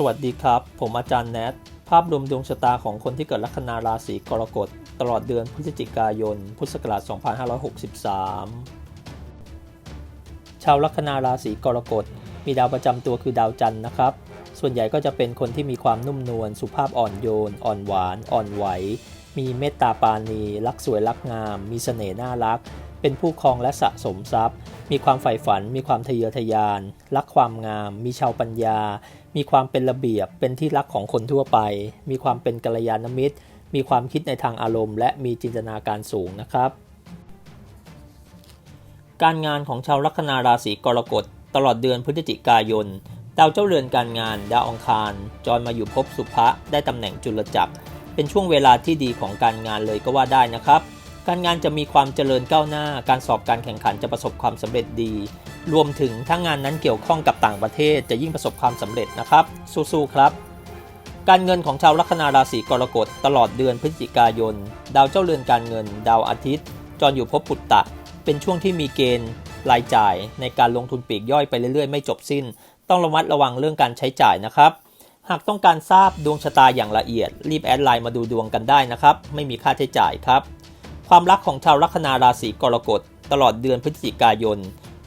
สวัสดีครับ ผมอาจารย์แนท ภาพรวมดวงชะตาของคนที่เกิดลัคนาราศีกรกฎ ตลอดเดือนพฤศจิกายน พุทธศักราช 2563 ชาวลัคนาราศีกรกฎ มีดาวประจำตัวคือดาวจันทร์นะครับ ส่วนใหญ่ก็จะเป็นคนที่มีความนุ่มนวล สุภาพอ่อนโยน อ่อนหวาน อ่อนไหว มีเมตตาปาณี รักสวยรักงาม มีเสน่ห์น่ารัก เป็นผู้ครองและสะสมทรัพย์ มีความใฝ่ฝัน มีความทะเยอทะยาน รักความงาม มีชาวปัญญา มีความเป็นระเบียบ เป็นที่รักของคนทั่วไป มีความเป็นกัลยาณมิตร มีความคิดในทางอารมณ์ และมีจินตนาการสูงนะครับ การงานของชาวลัคนาราศีกรกฎตลอดเดือนพฤศจิกายน ดาวเจ้าเรือนการงาน ดาวองคาร จรมาอยู่ภพสุภะได้ตำแหน่งจุลจักรเป็นช่วงเวลาที่ดีของการงานเลยก็ว่าได้นะครับ การงานจะมีความเจริญก้าวหน้า การสอบการแข่งขันจะประสบความสำเร็จดี รวมถึงถ้างานนั้นเกี่ยวข้องกับต่างประเทศจะยิ่งประสบความสำเร็จนะครับ สู้ๆครับ การเงินของชาวลัคนาราศีกรกฎตลอดเดือนพฤศจิกายน ดาวเจ้าเรือนการเงิน ดาวอาทิตย์ จรอยู่ภพปุตตะ เป็นช่วงที่มีเกณฑ์รายจ่าย ในการลงทุนปีกย่อยไปเรื่อยๆ ไม่จบสิ้น ต้องระมัดระวังเรื่องการใช้จ่ายนะครับหากต้องการทราบดวงชะตาอย่างละเอียด รีบแอดไลน์มาดูดวงกันได้นะครับ ไม่มีค่าใช้จ่ายครับ ความรักของชาวลัคนาราศีกรกฎตลอดเดือนพฤศจิกายน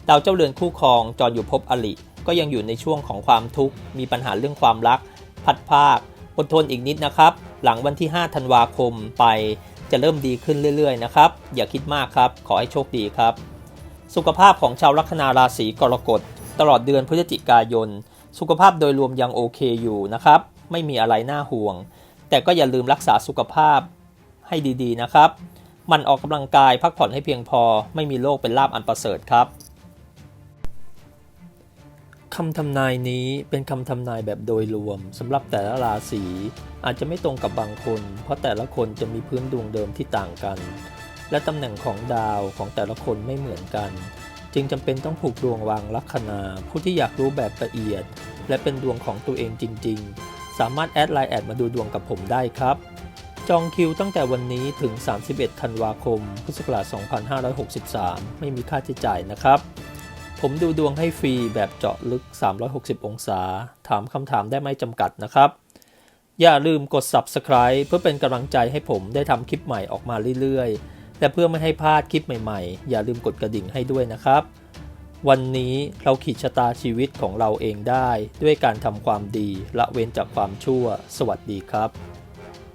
ดาวเจ้าเรือนคู่ครองจรอยู่ภพอลิก็ยังอยู่ในช่วงของความทุกข์มีปัญหาเรื่องความรัก พัดภาคอดทนอีกนิดนะครับ หลังวันที่ 5 ธันวาคมไปจะเริ่มดีขึ้นเรื่อยๆนะครับ อย่าคิดมากครับ ขอให้โชคดีครับ สุขภาพของชาวลัคนาราศีกรกฎตลอดเดือนพฤศจิกายน สุขภาพโดยรวมยังโอเคอยู่นะครับ ไม่มีอะไรน่าห่วง แต่ก็อย่าลืมรักษาสุขภาพให้ดีๆนะครับ มันออกกำลังกายพักผ่อนให้เพียงพอ ไม่มีโรคเป็นลาบอันประเสริฐครับคำทำนายนี้เป็นคำทำนายแบบโดยรวมสำหรับแต่ละราศีอาจจะไม่ตรงกับบางคน เพราะแต่ละคนจะมีพื้นดวงเดิมที่ต่างกัน และตำแหน่งของดาวของแต่ละคนไม่เหมือนกัน จึงจำเป็นต้องผูกดวงวางลัคนา ผู้ที่อยากรู้แบบละเอียด และเป็นดวงของตัวเองจริง ๆ สามารถแอดไลน์แอดมาดูดวงกับผมได้ครับ จองคิวตั้งแต่วันนี้ถึง 31 ธันวาคม พุทธศักราช 2563 ไม่มีค่าใช้จ่ายนะครับ ผมดูดวงให้ฟรีแบบเจาะลึก 360 องศา ถามคำถามได้ไม่จำกัดนะครับ อย่าลืมกด subscribe เพื่อเป็นกำลังใจให้ผมได้ทำคลิปใหม่ออกมาเรื่อยๆ และเพื่อไม่ให้พลาดคลิปใหม่ๆ อย่าลืมกดกระดิ่งให้ด้วยนะครับ วันนี้เราขีดชะตาชีวิตของเราเองได้ ด้วยการทำความดีละเว้นจากความชั่ว สวัสดีครับ